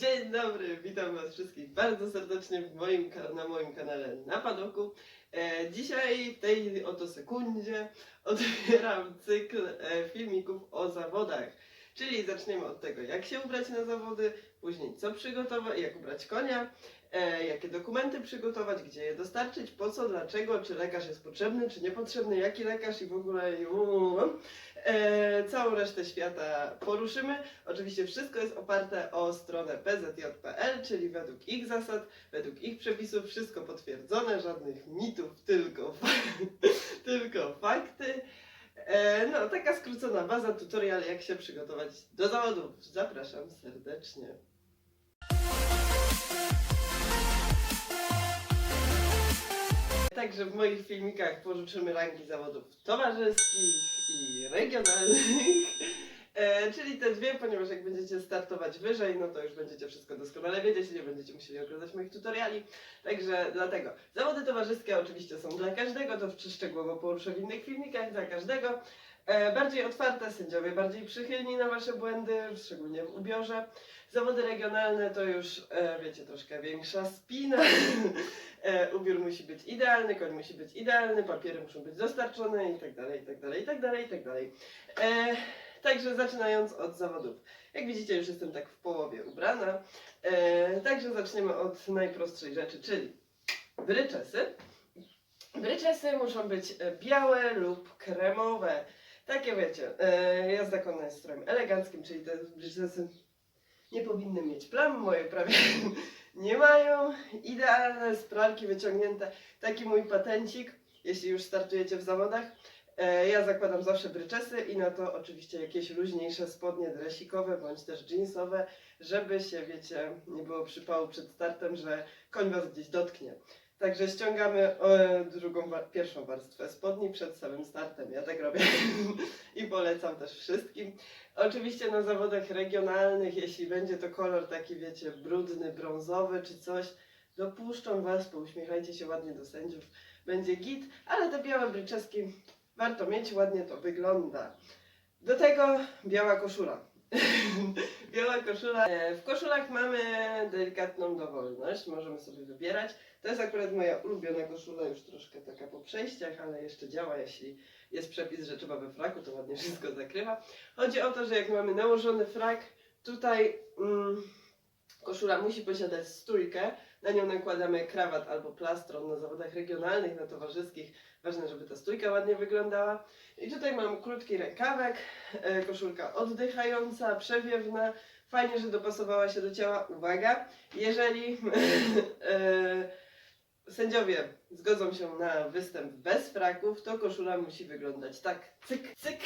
Dzień dobry, witam Was wszystkich bardzo serdecznie w moim, na moim kanale na Padoku. E, dzisiaj, w tej oto sekundzie, otwieram cykl e, filmików o zawodach. Czyli zaczniemy od tego, jak się ubrać na zawody, później co przygotować, jak ubrać konia, jakie dokumenty przygotować, gdzie je dostarczyć, po co, dlaczego, czy lekarz jest potrzebny, czy niepotrzebny, jaki lekarz i w ogóle. E, całą resztę świata poruszymy. Oczywiście wszystko jest oparte o stronę pzj.pl, czyli według ich zasad, według ich przepisów, wszystko potwierdzone, żadnych mitów, tylko, tylko fakty. E, no, taka skrócona baza, tutorial jak się przygotować do zawodów. Zapraszam serdecznie. Także w moich filmikach poruszymy rangi zawodów towarzyskich i regionalnych. E, czyli te dwie, ponieważ jak będziecie startować wyżej, no to już będziecie wszystko doskonale wiedzieć nie będziecie musieli oglądać moich tutoriali. Także dlatego. Zawody towarzyskie oczywiście są dla każdego, to szczegółowo poruszę w innych filmikach, dla każdego. E, bardziej otwarte, sędziowie bardziej przychylni na wasze błędy, szczególnie w ubiorze. Zawody regionalne to już, e, wiecie, troszkę większa spina. e, ubiór musi być idealny, koń musi być idealny, papiery muszą być dostarczone i tak dalej, i tak dalej, i tak dalej, i tak dalej. E, Także zaczynając od zawodów. Jak widzicie, już jestem tak w połowie ubrana. Także zaczniemy od najprostszej rzeczy, czyli bryczesy. Bryczesy muszą być białe lub kremowe. Takie wiecie, e, konna jest strojem eleganckim, czyli te bryczesy nie powinny mieć plam, moje prawie nie mają. Idealne, z pralki wyciągnięte. Taki mój patencik, jeśli już startujecie w zawodach. E, Ja zakładam zawsze bryczesy i na to oczywiście jakieś luźniejsze spodnie dresikowe bądź też jeansowe, żeby się, wiecie, nie było przypału przed startem, że koń was gdzieś dotknie. Także ściągamy e, drugą, pierwszą warstwę spodni przed samym startem. Ja tak robię i polecam też wszystkim. Oczywiście na zawodach regionalnych, jeśli będzie to kolor taki, wiecie, brudny, brązowy czy coś, dopuszczą was, pouśmiechajcie się ładnie do sędziów, będzie git, ale te białe bryczeski warto mieć, ładnie to wygląda. Do tego biała koszula. biała koszula. E, W koszulach mamy delikatną dowolność, możemy sobie wybierać. To jest akurat moja ulubiona koszula, już troszkę taka po przejściach, ale jeszcze działa, jeśli jest przepis, że trzeba we fraku, to ładnie wszystko zakrywa. Chodzi o to, że jak mamy nałożony frak, tutaj mm, koszula musi posiadać stójkę, na nią nakładamy krawat albo plastron na zawodach regionalnych, na towarzyskich. Ważne, żeby ta stójka ładnie wyglądała. I tutaj mam krótki rękawek, e, koszulka oddychająca, przewiewna. Fajnie, że dopasowała się do ciała. Uwaga, jeżeli e, sędziowie zgodzą się na występ bez fraków, to koszula musi wyglądać tak, cyk, cyk.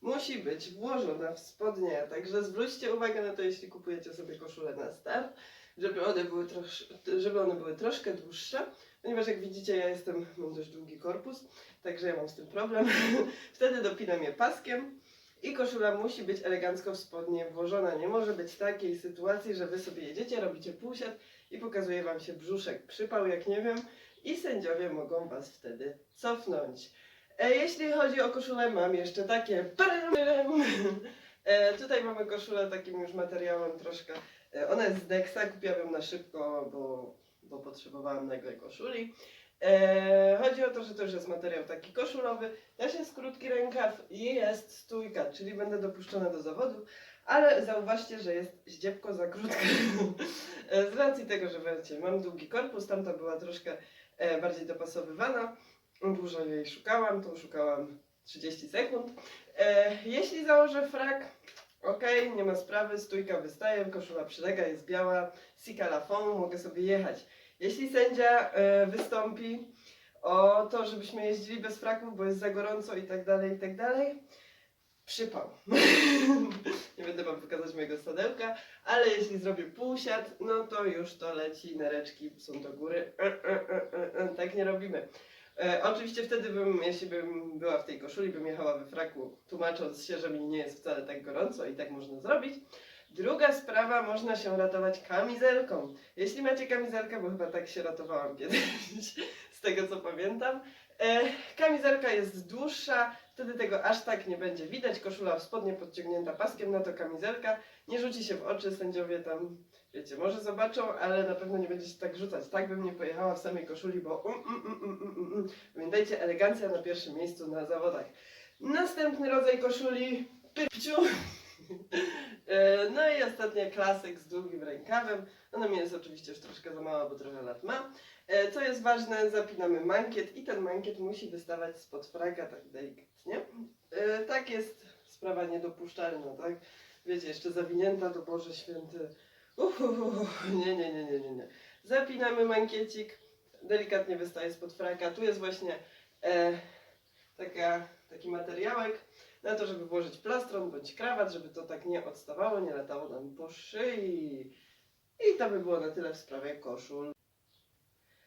Musi być włożona w spodnie, także zwróćcie uwagę na to, jeśli kupujecie sobie koszulę na start, żeby one były, trosz, żeby one były troszkę dłuższe, ponieważ jak widzicie ja jestem, mam dość długi korpus, także ja mam z tym problem. Wtedy dopinam je paskiem i koszula musi być elegancko w spodnie włożona. Nie może być takiej sytuacji, że wy sobie jedziecie, robicie półsiad i pokazuje wam się brzuszek przypał, jak nie wiem, i sędziowie mogą was wtedy cofnąć. E, jeśli chodzi o koszulę, mam jeszcze takie. E, tutaj mamy koszulę takim już materiałem troszkę. E, ona jest z Dexa, kupiłam ją na szybko, bo, bo potrzebowałam nagle koszuli. E, chodzi o to, że to już jest materiał taki koszulowy, też jest krótki rękaw i jest stójka, czyli będę dopuszczona do zawodu, ale zauważcie, że jest ździebko za krótka. E, z racji tego, że wiecie, mam długi korpus, tamta była troszkę e, bardziej dopasowywana, dużo jej szukałam, to szukałam 30 sekund. E, jeśli założę frak, ok, nie ma sprawy, stójka wystaje, koszula przylega, jest biała, sika la fond, mogę sobie jechać. Jeśli sędzia e, wystąpi o to, żebyśmy jeździli bez fraków, bo jest za gorąco i tak dalej, i tak dalej, przypał. nie będę wam pokazać mojego sadełka, ale jeśli zrobię półsiad, no to już to leci, nereczki są do góry. E, e, tak nie robimy. E, oczywiście wtedy bym, jeśli bym była w tej koszuli, bym jechała we fraku, tłumacząc się, że mi nie jest wcale tak gorąco i tak można zrobić. Druga sprawa, można się ratować kamizelką. Jeśli macie kamizelkę, bo chyba tak się ratowałam kiedyś, z tego co pamiętam, E, kamizelka jest dłuższa, wtedy tego aż tak nie będzie widać. Koszula w spodnie podciągnięta paskiem, na to kamizelka. Nie rzuci się w oczy, sędziowie tam, wiecie, może zobaczą, ale na pewno nie będzie się tak rzucać. Tak bym nie pojechała w samej koszuli, bo um, um, um, um, um, um, pamiętajcie, elegancja na pierwszym miejscu na zawodach. Następny rodzaj koszuli, pypciu. E, No i ostatnia klasyk z długim rękawem. Ona mi jest oczywiście już troszkę za mała, bo trochę lat ma. E, Co jest ważne, zapinamy mankiet i ten mankiet musi wystawać spod fraga tak delikatnie. E, Tak jest sprawa niedopuszczalna, tak? Wiecie, jeszcze zawinięta do Boże Święty. Uhuhu, nie, nie, nie, nie, nie. Zapinamy mankiecik, delikatnie wystaje spod fraga. Tu jest właśnie e, taka, taki materiałek na to, żeby włożyć plastron bądź krawat, żeby to tak nie odstawało, nie latało nam po szyi. I to by było na tyle w sprawie koszul.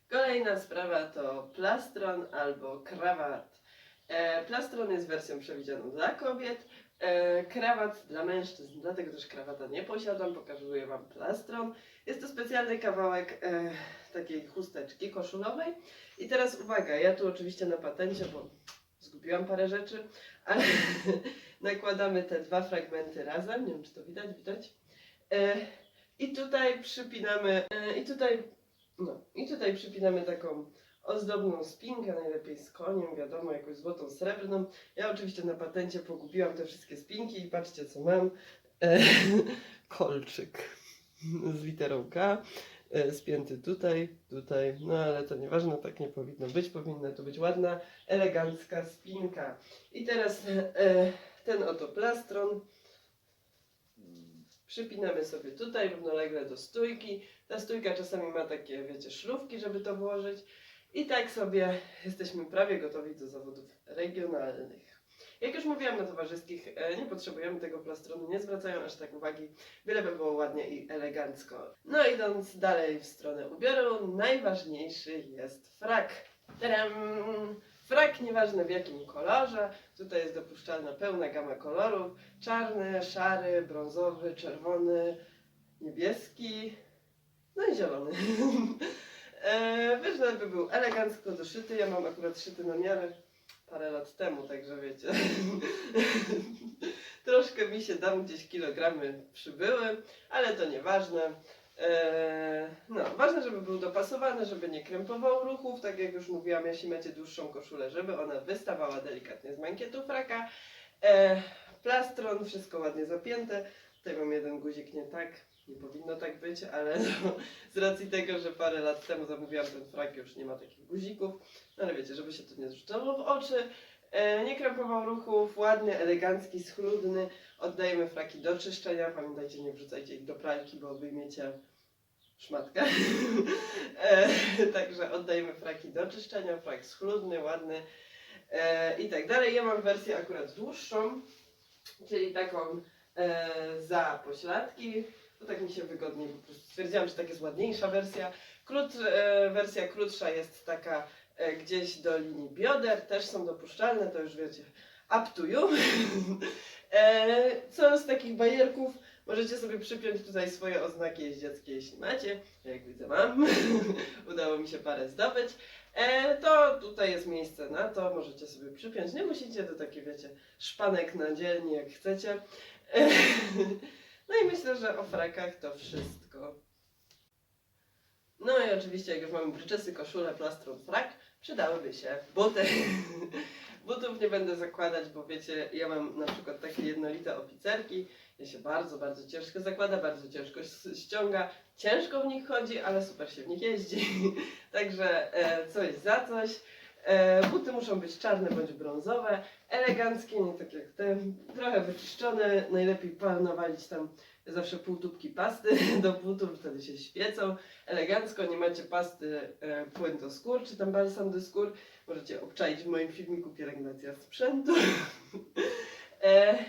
Kolejna sprawa to plastron albo krawat. E, plastron jest wersją przewidzianą dla kobiet, krawat dla mężczyzn, dlatego też krawata nie posiadam, pokazuję Wam plastron. Jest to specjalny kawałek e, takiej chusteczki koszulowej. I teraz uwaga, ja tu oczywiście na patencie, bo zgubiłam parę rzeczy, ale nakładamy te dwa fragmenty razem, nie wiem czy to widać, widać. E, I tutaj przypinamy, e, i tutaj, no, i tutaj przypinamy taką ozdobną spinkę, najlepiej z koniem, wiadomo, jakąś złotą, srebrną. Ja oczywiście na patencie pogubiłam te wszystkie spinki i patrzcie co mam. E, kolczyk z literą K, e, spięty tutaj, tutaj, no ale to nieważne, tak nie powinno być, powinna to być ładna, elegancka spinka. I teraz e, ten oto plastron przypinamy sobie tutaj równolegle do stójki. Ta stójka czasami ma takie, wiecie, szlufki, żeby to włożyć. I tak sobie jesteśmy prawie gotowi do zawodów regionalnych. Jak już mówiłam na towarzyskich, e, nie potrzebujemy tego plastronu, nie zwracają aż tak uwagi, byleby było ładnie i elegancko. No idąc dalej w stronę ubioru, najważniejszy jest frak. Tadam! Frak nieważne w jakim kolorze, tutaj jest dopuszczalna pełna gama kolorów, czarny, szary, brązowy, czerwony, niebieski, no i zielony. e, ważne by był elegancko doszyty, ja mam akurat szyty na miarę parę lat temu, także wiecie. Troszkę mi się tam gdzieś kilogramy przybyły, ale to nieważne. Eee, no, ważne, żeby był dopasowany, żeby nie krępował ruchów, tak jak już mówiłam, jeśli macie dłuższą koszulę, żeby ona wystawała delikatnie z mankietu fraka. Eee, plastron, wszystko ładnie zapięte. Tutaj mam jeden guzik nie tak, nie powinno tak być, ale no, z racji tego, że parę lat temu zamówiłam ten frak, już nie ma takich guzików. No ale wiecie, żeby się to nie zrzucało w oczy. E, nie krępował ruchów, ładny, elegancki, schludny. Oddajemy fraki do czyszczenia. Pamiętajcie, nie wrzucajcie ich do pralki, bo wyjmiecie szmatkę. e, także oddajemy fraki do czyszczenia. Frak schludny, ładny e, i tak dalej. Ja mam wersję akurat dłuższą, czyli taką e, za pośladki. To tak mi się wygodniej po prostu stwierdziłam, że tak jest ładniejsza wersja. Krót, e, wersja krótsza jest taka e, gdzieś do linii bioder, też są dopuszczalne, to już wiecie, up to you. e, co z takich bajerków? Możecie sobie przypiąć tutaj swoje oznaki jeździeckie, jeśli macie. Jak widzę mam. Udało mi się parę zdobyć. E, to tutaj jest miejsce na to, możecie sobie przypiąć. Nie musicie, to takie wiecie, szpanek na dzielni jak chcecie. E, no i myślę, że o frakach to wszystko. No i oczywiście, jak już mamy bryczesy, koszulę, plastron, frak, przydałyby się buty. Butów nie będę zakładać, bo wiecie, ja mam na przykład takie jednolite oficerki, je się bardzo, bardzo ciężko zakłada, bardzo ciężko ściąga, ciężko w nich chodzi, ale super się w nich jeździ. Także e, coś za coś. E, buty muszą być czarne bądź brązowe, eleganckie, nie tak jak te, trochę wyczyszczone, najlepiej pan nawalić tam zawsze pół tubki pasty do butów, wtedy się świecą. Elegancko, nie macie pasty e, płyn do skór, czy tam balsam do skór, możecie obczaić w moim filmiku pielęgnacja sprzętu. e,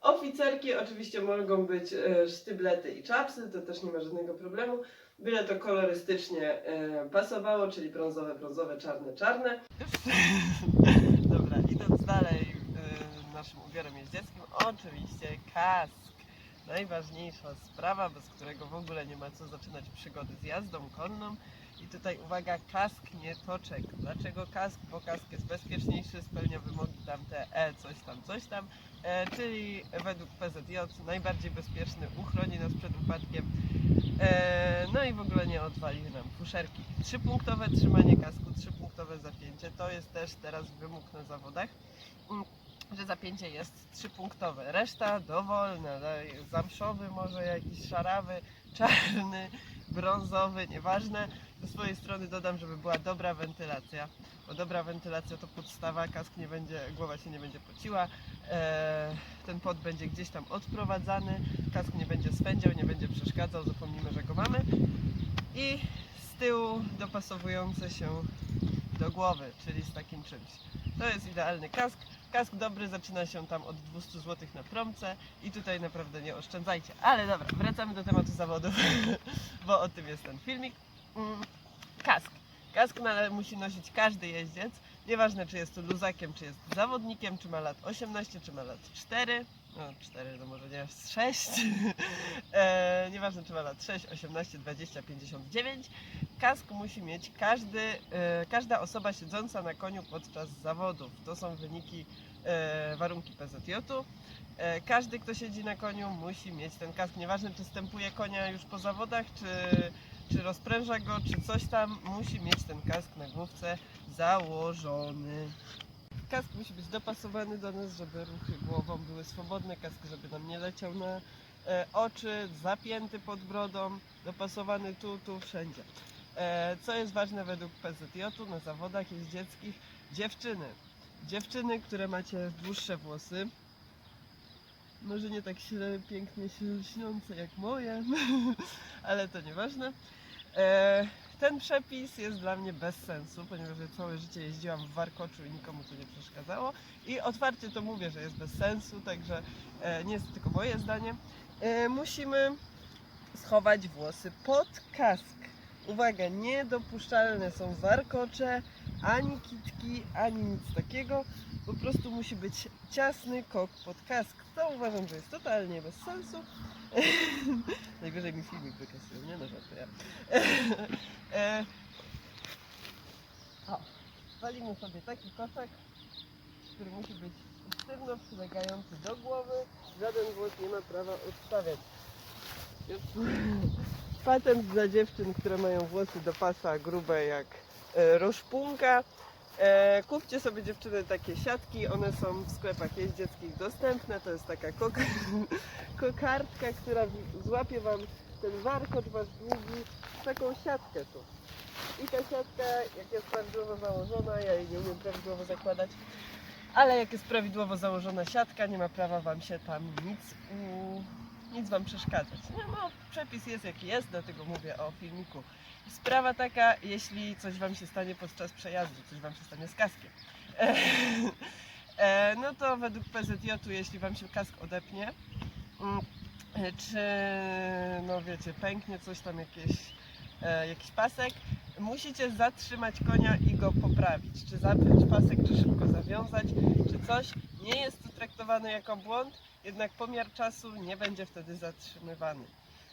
oficerki oczywiście mogą być e, sztyblety i czapsy, to też nie ma żadnego problemu. Byle to kolorystycznie e, pasowało, czyli brązowe, brązowe, czarne, czarne. Dobra, idąc dalej e, naszym ubiorem jeździeckim, oczywiście kask. najważniejsza sprawa, bez którego w ogóle nie ma co zaczynać przygody z jazdą konną. I tutaj uwaga, kask nie toczek. Dlaczego kask? Bo kask jest bezpieczniejszy, spełnia wymogi tamte E, coś tam, coś tam. E, czyli według PZJ najbardziej bezpieczny, uchroni nas przed upadkiem. E, no i w ogóle nie odwali nam fuszerki. Trzypunktowe trzymanie kasku, trzypunktowe zapięcie. To jest też teraz wymóg na zawodach, że zapięcie jest trzypunktowe. Reszta dowolna, daj- zamszowy może jakiś szarawy, czarny, brązowy, nieważne. Do swojej strony dodam, żeby była dobra wentylacja, bo dobra wentylacja to podstawa, kask nie będzie, głowa się nie będzie pociła, e, ten pot będzie gdzieś tam odprowadzany, kask nie będzie swędział, nie będzie przeszkadzał, zapomnimy, że go mamy i z tyłu dopasowujące się do głowy, czyli z takim czymś. To jest idealny kask. Kask dobry zaczyna się tam od 200 zł na promce i tutaj naprawdę nie oszczędzajcie. Ale dobra, wracamy do tematu zawodów, bo o tym jest ten filmik. Mm, Kask. Kask musi nosić każdy jeździec, nieważne czy jest to luzakiem, czy jest zawodnikiem, czy ma lat 18, czy ma lat 4, no 4 to może nie, 6, e, nieważne czy ma lat 6, 18, 20, 59, kask musi mieć każdy, e, każda osoba siedząca na koniu podczas zawodów. To są wyniki, e, warunki PZJ-u. E, każdy, kto siedzi na koniu, musi mieć ten kask. Nieważne, czy stępuje konia już po zawodach, czy, czy rozpręża go, czy coś tam, musi mieć ten kask na główce założony. Kask musi być dopasowany do nas, żeby ruchy głową były swobodne, kask, żeby nam nie leciał na e, oczy, zapięty pod brodą, dopasowany tu, tu, wszędzie. E, co jest ważne według PZJ-u na zawodach jeździeckich? Dziewczyny. Dziewczyny, które macie dłuższe włosy, może nie tak śle, pięknie lśniące jak moje, ale to nieważne. E, ten przepis jest dla mnie bez sensu, ponieważ ja całe życie jeździłam w warkoczu i nikomu to nie przeszkadzało. I otwarcie to mówię, że jest bez sensu, także e, nie jest to tylko moje zdanie. E, musimy schować włosy pod kask. Uwaga, niedopuszczalne są warkocze, ani kitki, ani nic takiego. Po prostu musi być ciasny kok pod kask. To uważam, że jest totalnie bez sensu. Najwyżej mi filmik wykasują, nie no żartuję. e, o, walimy sobie taki koszek, który musi być sztywno przylegający do głowy. Żaden włos nie ma prawa odstawiać. Patent dla dziewczyn, które mają włosy do pasa grube jak e, roszpunka. E, kupcie sobie dziewczyny takie siatki, one są w sklepach jeździeckich dostępne. To jest taka kok kokardka, która złapie Wam ten warkocz Wasz długi, taką siatkę tu. I ta siatka, jak jest prawidłowo założona, ja jej nie umiem prawidłowo zakładać, ale jak jest prawidłowo założona siatka, nie ma prawa Wam się tam nic, u, nic Wam przeszkadzać. Nie, no, przepis jest jaki jest, dlatego mówię o filmiku. Sprawa taka, jeśli coś Wam się stanie podczas przejazdu, coś Wam się stanie z kaskiem. E, no to według PZJ-u, jeśli Wam się kask odepnie, mm, e, czy no wiecie, pęknie coś tam jakieś, e, jakiś pasek, musicie zatrzymać konia i go poprawić. Czy zapiąć pasek, czy szybko zawiązać, czy coś. Nie jest to traktowane jako błąd, jednak pomiar czasu nie będzie wtedy zatrzymywany.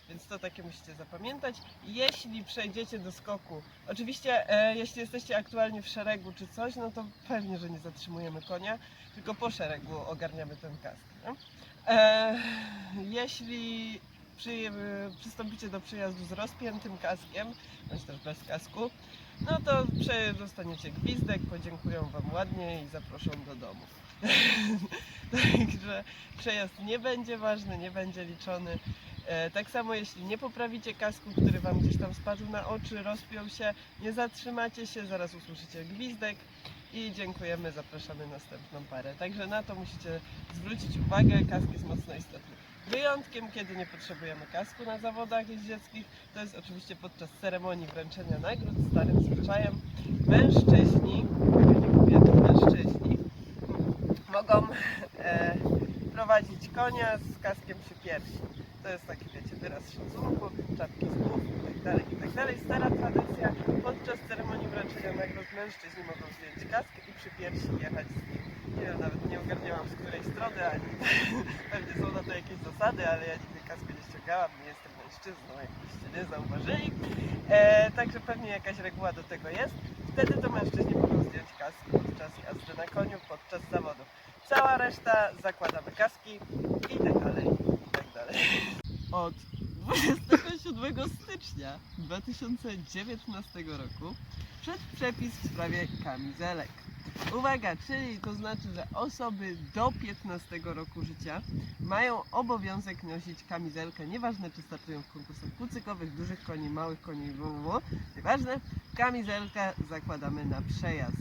Więc to takie musicie zapamiętać. Jeśli przejdziecie do skoku, oczywiście e, jeśli jesteście aktualnie w szeregu czy coś, no to pewnie, że nie zatrzymujemy konia, tylko po szeregu ogarniamy ten kask. E, jeśli przy, przystąpicie do przejazdu z rozpiętym kaskiem, bądź też bez kasku, no to dostaniecie gwizdek, podziękują Wam ładnie i zaproszą do domu. Także przejazd nie będzie ważny, nie będzie liczony. E, tak samo jeśli nie poprawicie kasku, który Wam gdzieś tam spadł na oczy, rozpiął się, nie zatrzymacie się, zaraz usłyszycie gwizdek i dziękujemy, zapraszamy następną parę. Także na to musicie zwrócić uwagę, kask jest mocno istotny. Wyjątkiem, kiedy nie potrzebujemy kasku na zawodach jeździeckich, to jest oczywiście podczas ceremonii wręczenia nagród starym zwyczajem. Mężczyźni, nie kobiety, mężczyźni mogą e, prowadzić konia z kaskiem przy piersi. To jest taki, wiecie, wyraz szacunku, czapki z głów itd., itd. Stara tradycja, podczas ceremonii wręczenia nagród mężczyźni mogą zdjąć kask i przy piersi jechać z nim. Ja nawet nie ogarniałam z której strony, ani pewnie są na to jakieś zasady, ale ja nigdy kasku nie ściągałam, nie jestem mężczyzną, jakbyście nie zauważyli. E, także pewnie jakaś reguła do tego jest. Wtedy to mężczyźni mogą zdjąć kask podczas jazdy na koniu, podczas zawodów. Cała reszta zakładamy kaski i tak dalej, i tak dalej. Od 27 stycznia 2019 roku wszedł przepis w sprawie kamizelek. Uwaga, czyli to znaczy, że osoby do 15 roku życia mają obowiązek nosić kamizelkę, nieważne czy startują w konkursach kucykowych, dużych koni, małych koni, www, nieważne, kamizelkę zakładamy na przejazd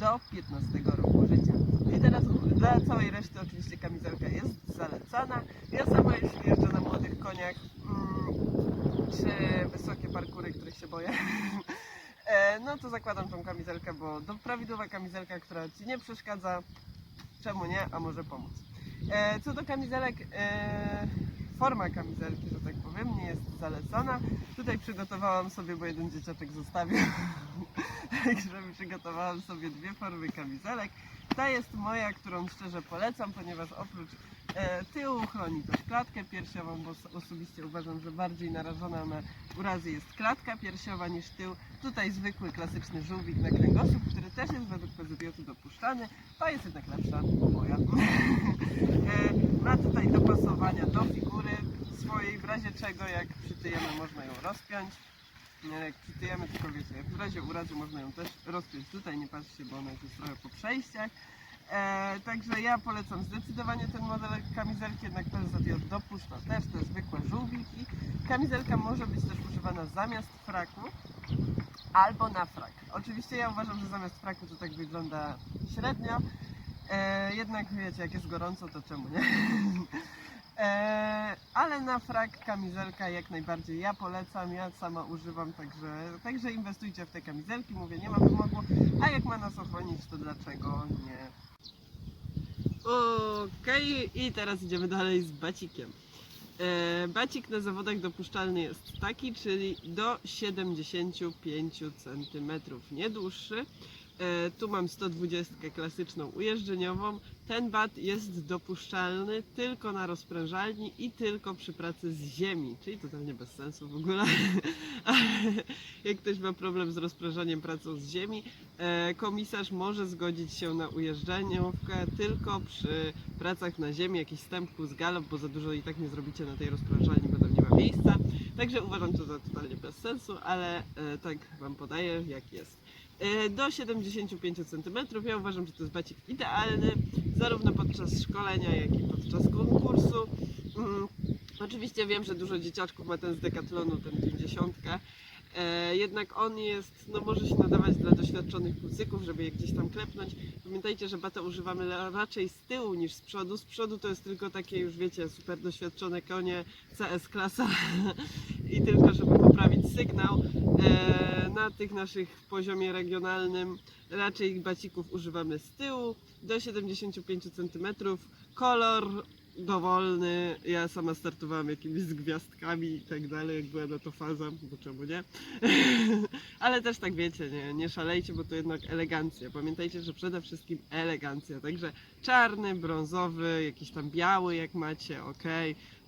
do 15 roku życia. I teraz dla całej reszty oczywiście kamizelka jest zalecana. Ja sama jeśli jeżdżę na młodych koniach, mm, czy wysokie parkury, których się boję, no to zakładam tą kamizelkę, bo to prawidłowa kamizelka, która Ci nie przeszkadza, czemu nie, a może pomóc. E, co do kamizelek, e, forma kamizelki, że tak powiem, nie jest zalecana. Tutaj przygotowałam sobie, bo jeden dzieciaczek zostawił, także przygotowałam sobie dwie formy kamizelek. Ta jest moja, którą szczerze polecam, ponieważ oprócz e, tyłu chroni też klatkę piersiową, bo osobiście uważam, że bardziej narażona na urazy jest klatka piersiowa niż tył. Tutaj zwykły, klasyczny żółwik na kręgosłup, który też jest według PZJ dopuszczany. Ta jest jednak lepsza, moja. E, Ma tutaj dopasowania do figury swojej, w razie czego jak przytyjemy można ją rozpiąć. Jak przytyjemy, tylko wiecie, w razie urazu można ją też rozpiąć tutaj, nie patrzcie, bo ona jest trochę po przejściach. E, także ja polecam zdecydowanie ten model kamizelki, jednak PZJ dopuszcza też te zwykłe żółwiki. Kamizelka może być też używana zamiast fraku albo na frak. Oczywiście ja uważam, że zamiast fraku to tak wygląda średnio, e, jednak wiecie, jak jest gorąco, to czemu nie? E, ale na frak kamizelka jak najbardziej ja polecam, ja sama używam, także, także inwestujcie w te kamizelki, mówię, nie ma wymogu, a jak ma nas ochronić, to dlaczego nie? Okej, i teraz idziemy dalej z bacikiem. E, bacik na zawodach dopuszczalny jest taki, czyli do 75 cm, nie dłuższy. Tu mam 120 klasyczną ujeżdżeniową. Ten bat jest dopuszczalny tylko na rozprężalni i tylko przy pracy z ziemi, czyli totalnie bez sensu w ogóle. Jak ktoś ma problem z rozprężaniem pracą z ziemi, e, komisarz może zgodzić się na ujeżdżeniówkę tylko przy pracach na ziemi, jakiś stęp plus galop, bo za dużo i tak nie zrobicie na tej rozprężalni, bo tam nie ma miejsca. Także uważam to za totalnie bez sensu, ale e, tak Wam podaję jak jest. E, Do 75 cm ja uważam, że to jest bacik idealny, zarówno podczas szkolenia, jak i podczas konkursu. Mm, Oczywiście wiem, że dużo dzieciaczków ma ten z Decathlonu, ten 50. E, jednak on jest, no może się nadawać dla doświadczonych kucyków, żeby je gdzieś tam klepnąć. Pamiętajcie, że bata używamy raczej z tyłu niż z przodu. Z przodu to jest tylko takie już wiecie, super doświadczone konie, CS klasa i tylko żeby poprawić sygnał. E, na tych naszych poziomie regionalnym raczej bacików używamy z tyłu do 75 cm. Kolor dowolny. Ja sama startowałam jakimiś z gwiazdkami i tak dalej, jak była na to faza, bo czemu nie? Ale też tak wiecie, nie, nie szalejcie, bo to jednak elegancja. Pamiętajcie, że przede wszystkim elegancja. Także czarny, brązowy, jakiś tam biały jak macie, ok.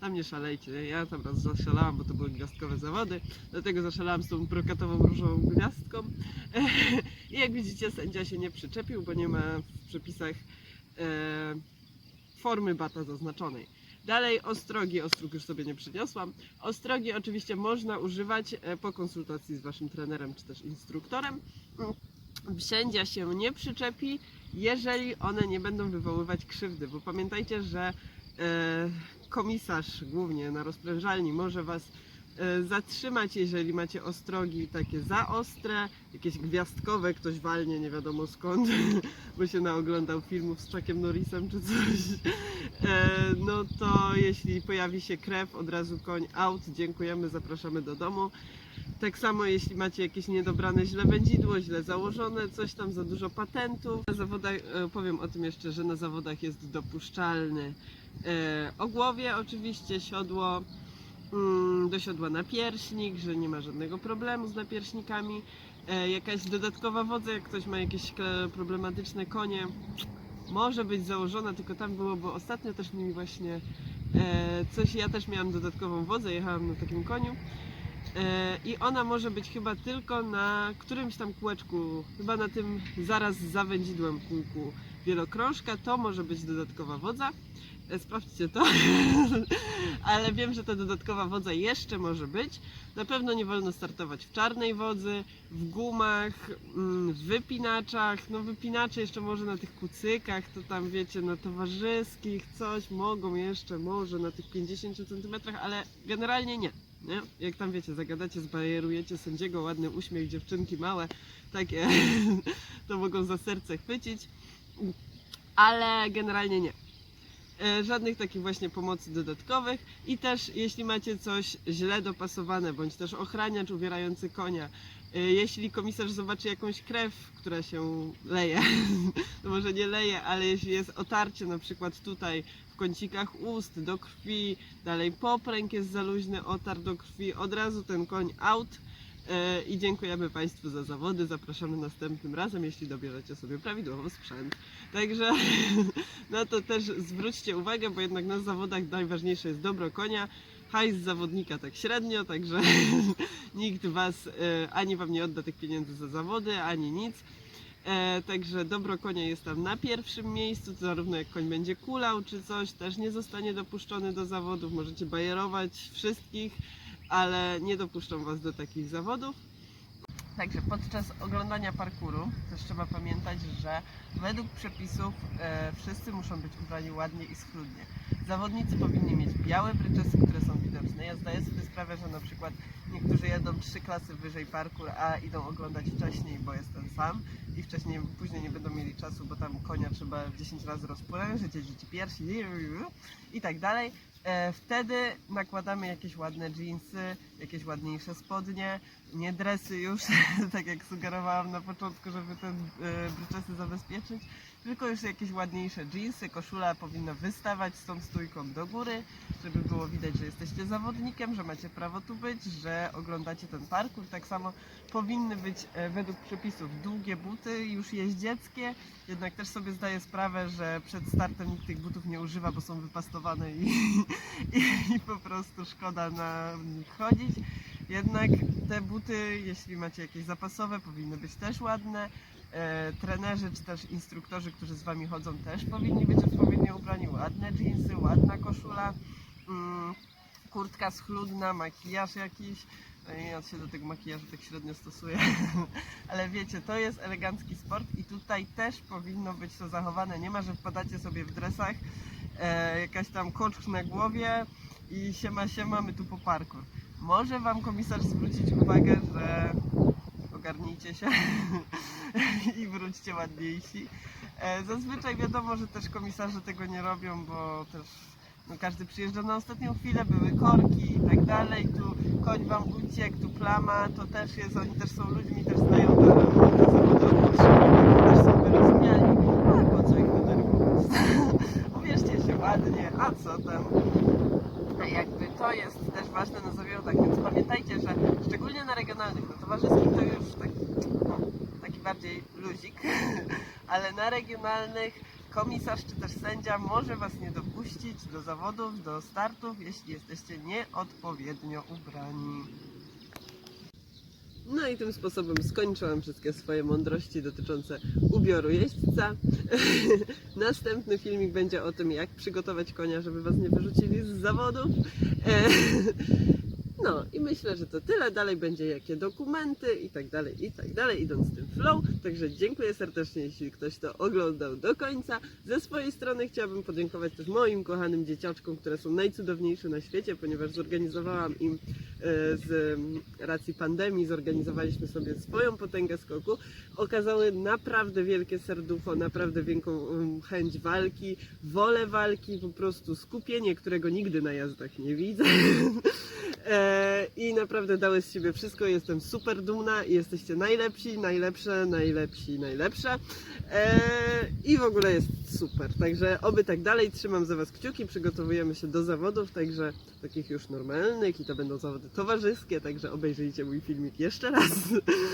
Tam nie szalejcie. nie? Ja tam raz zaszalałam, bo to były gwiazdkowe zawody, dlatego zaszalałam z tą brokatową różową gwiazdką. I jak widzicie, sędzia się nie przyczepił, bo nie ma w przepisach e, formy bata zaznaczonej. Dalej ostrogi, ostróg już sobie nie przyniosłam. Ostrogi oczywiście można używać e, po konsultacji z Waszym trenerem czy też instruktorem. Sędzia się nie przyczepi, jeżeli one nie będą wywoływać krzywdy, bo pamiętajcie, że e, komisarz głównie na rozprężalni może Was zatrzymać, jeżeli macie ostrogi takie za ostre, jakieś gwiazdkowe, ktoś walnie nie wiadomo skąd, bo się naoglądał filmów z Chuckiem Norrisem czy coś, e, no to jeśli pojawi się krew, od razu koń out, dziękujemy, zapraszamy do domu. Tak samo jeśli macie jakieś niedobrane źle wędzidło, źle założone, coś tam za dużo patentów. Na zawodach, e, powiem o tym jeszcze, że na zawodach jest dopuszczalny e, ogłowie oczywiście, siodło, do siodła napierśnik, że nie ma żadnego problemu z napierśnikami. E, jakaś dodatkowa wodza, jak ktoś ma jakieś e, problematyczne konie, może być założona, tylko tam było, bo ostatnio też mi właśnie e, coś, ja też miałam dodatkową wodzę, jechałam na takim koniu i ona może być chyba tylko na którymś tam kółeczku, chyba na tym zaraz za wędzidłem kółku wielokrążka, to może być dodatkowa wodza. E, Sprawdźcie to, ale wiem, że ta dodatkowa wodza jeszcze może być. Na pewno nie wolno startować w czarnej wodzy, w gumach, mm, w wypinaczach. No wypinacze jeszcze może na tych kucykach, to tam wiecie, na towarzyskich coś mogą jeszcze, może na tych 50 cm, ale generalnie nie. Nie? Jak tam wiecie, zagadacie, zbajerujecie sędziego, ładny uśmiech, dziewczynki małe, takie to mogą za serce chwycić, ale generalnie nie. E, Żadnych takich właśnie pomocy dodatkowych i też jeśli macie coś źle dopasowane, bądź też ochraniacz ubierający konia, e, jeśli komisarz zobaczy jakąś krew, która się leje, to może nie leje, ale jeśli jest otarcie na przykład tutaj w kącikach ust do krwi, dalej popręg jest za luźny, otar do krwi, od razu ten koń out. E, I dziękujemy Państwu za zawody. Zapraszamy następnym razem, jeśli dobierzecie sobie prawidłowo sprzęt. Także no to też zwróćcie uwagę, bo jednak na zawodach najważniejsze jest dobro konia. Hajs zawodnika tak średnio, także nikt was e, ani wam nie odda tych pieniędzy za zawody, ani nic. E, także dobro konia jest tam na pierwszym miejscu, zarówno jak koń będzie kulał czy coś, też nie zostanie dopuszczony do zawodów. Możecie bajerować wszystkich, ale nie dopuszczą was do takich zawodów. Także podczas oglądania parkuru też trzeba pamiętać, że według przepisów e, wszyscy muszą być ubrani ładnie i schludnie. Zawodnicy powinni mieć białe bryczesy, które są widoczne. Ja zdaję sobie sprawę, że na przykład niektórzy jedą trzy klasy wyżej parkur, a idą oglądać wcześniej, bo jest ten sam i wcześniej, później nie będą mieli czasu, bo tam konia trzeba 10 razy rozprężyć, jeździć piersi i tak dalej. E, wtedy nakładamy jakieś ładne jeansy, jakieś ładniejsze spodnie, nie dresy już, tak jak sugerowałam na początku, żeby te e, bryczesy zabezpieczyć, tylko już jakieś ładniejsze jeansy, koszula powinna wystawać z tą stójką do góry, żeby było widać, że jesteście zawodnikiem, że macie prawo tu być, że oglądacie ten parkour. Tak samo powinny być e, według przepisów długie buty, już jeździeckie, jednak też sobie zdaję sprawę, że przed startem nikt tych butów nie używa, bo są wypastowane i, i, i po prostu szkoda na nich chodzić. Jednak te buty, jeśli macie jakieś zapasowe, powinny być też ładne. E, trenerzy czy też instruktorzy, którzy z Wami chodzą, też powinni być odpowiednio ubrani. Ładne jeansy, ładna koszula, mm, kurtka schludna, makijaż jakiś. No Ja się do tego makijażu tak średnio stosuję, ale wiecie, to jest elegancki sport i tutaj też powinno być to zachowane. Nie ma, że wpadacie sobie w dresach, e, jakaś tam kocz na głowie i siema siema, my tu po parkour. Może Wam komisarz zwrócić uwagę, że ogarnijcie się i wróćcie ładniejsi. E, Zazwyczaj wiadomo, że też komisarze tego nie robią, bo też no, każdy przyjeżdża na ostatnią chwilę, były korki i tak dalej, tu koń Wam uciekł, tu plama, to też jest, oni też są ludźmi, też znają początku, też są wyrozumiali. Po co ich? Uwierzcie się ładnie, a co tam? Jakby to jest też ważne na zawodach, więc pamiętajcie, że szczególnie na regionalnych, na towarzyskich to już tak, bardziej luzik, ale na regionalnych komisarz czy też sędzia może Was nie dopuścić do zawodów, do startów, jeśli jesteście nieodpowiednio ubrani. No i tym sposobem skończyłam wszystkie swoje mądrości dotyczące ubioru jeźdźca. Następny filmik będzie o tym, jak przygotować konia, żeby Was nie wyrzucili z zawodów. E, No i myślę, że to tyle. Dalej będzie jakie dokumenty i tak dalej, i tak dalej, idąc tym flow. Także dziękuję serdecznie, jeśli ktoś to oglądał do końca. Ze swojej strony chciałabym podziękować też moim kochanym dzieciaczkom, które są najcudowniejsze na świecie, ponieważ zorganizowałam im e, z mm, racji pandemii, zorganizowaliśmy sobie swoją potęgę skoku. Okazały naprawdę wielkie serducho, naprawdę wielką mm, chęć walki, wolę walki, po prostu skupienie, którego nigdy na jazdach nie widzę. I naprawdę dały z siebie wszystko. Jestem super dumna i jesteście najlepsi, najlepsze, najlepsi, najlepsze. E, I w ogóle jest super. Także oby tak dalej. Trzymam za Was kciuki. Przygotowujemy się do zawodów, także takich już normalnych i to będą zawody towarzyskie, także obejrzyjcie mój filmik jeszcze raz,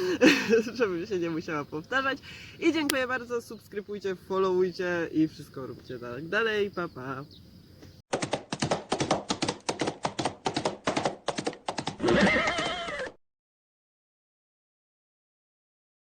żebym się nie musiała powtarzać. I dziękuję bardzo, subskrybujcie, followujcie i wszystko róbcie tak dalej. Pa, pa. Yeah.